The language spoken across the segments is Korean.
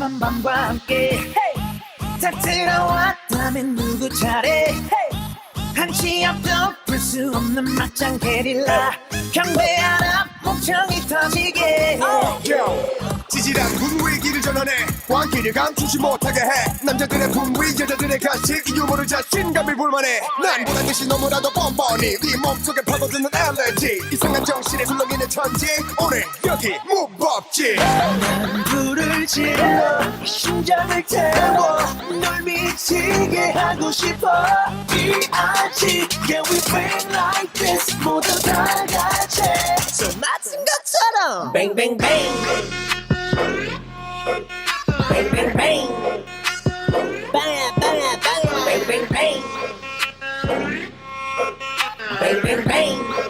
밤한 밤과 함께. 다 들어왔다면 누구 차례 한치 앞도 풀수 없는 막장 게릴라. 경배하라 목청이 터지게. 지질한 분위기를 전환해. 광기를 감추지 못하게 해. 남자들의 분위 여자들의 가식 이 유머를 자신감을 불만해. 난 보란 듯이 너무나도 뻔뻔히 네 몸속에 파고드는 알레르기 이상한 정신에 술렁이는 오늘 여기 무법지 불을 질러 심장을 태워 널 미치게 하고 싶어 B.I.G. Yeah we bang like this 모두 다 같이 손 맞은 것처럼 Bang bang bang Bang bang bang Bang bang bang Bang bang bang Bang bang bang Bang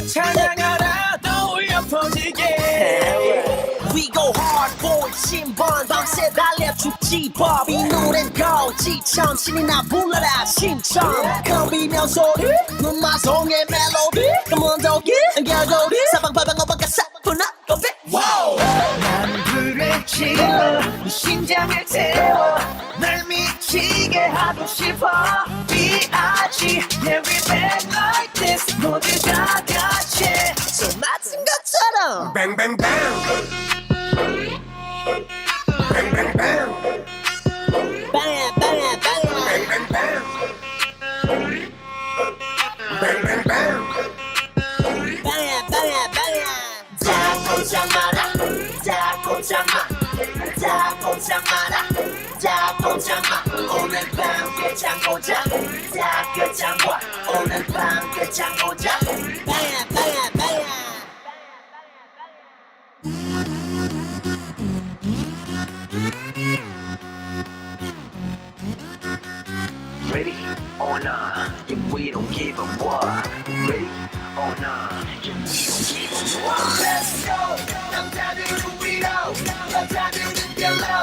go hard boy 신번 밤새 달려 죽지 법이 노랜 거지천 신이 나 불러라 심청. 겁이면 소리 눈마송의 멜로디. 검은도기 결고리. 사방팔방 어방가 사뿐한 고백 난 불을 질러 네 심장을 태워. 날 미치게 하고 싶어. B.I.G. Yeah we bang like this. 모두 다 같이. 손 맞은 것처럼. 뱅뱅뱅 오늘 밤 끝장 보자 Ready or not, and we don't give a what. Ready or not, and we don't give a what. Let's go. I'm diving to below. I'm diving to below.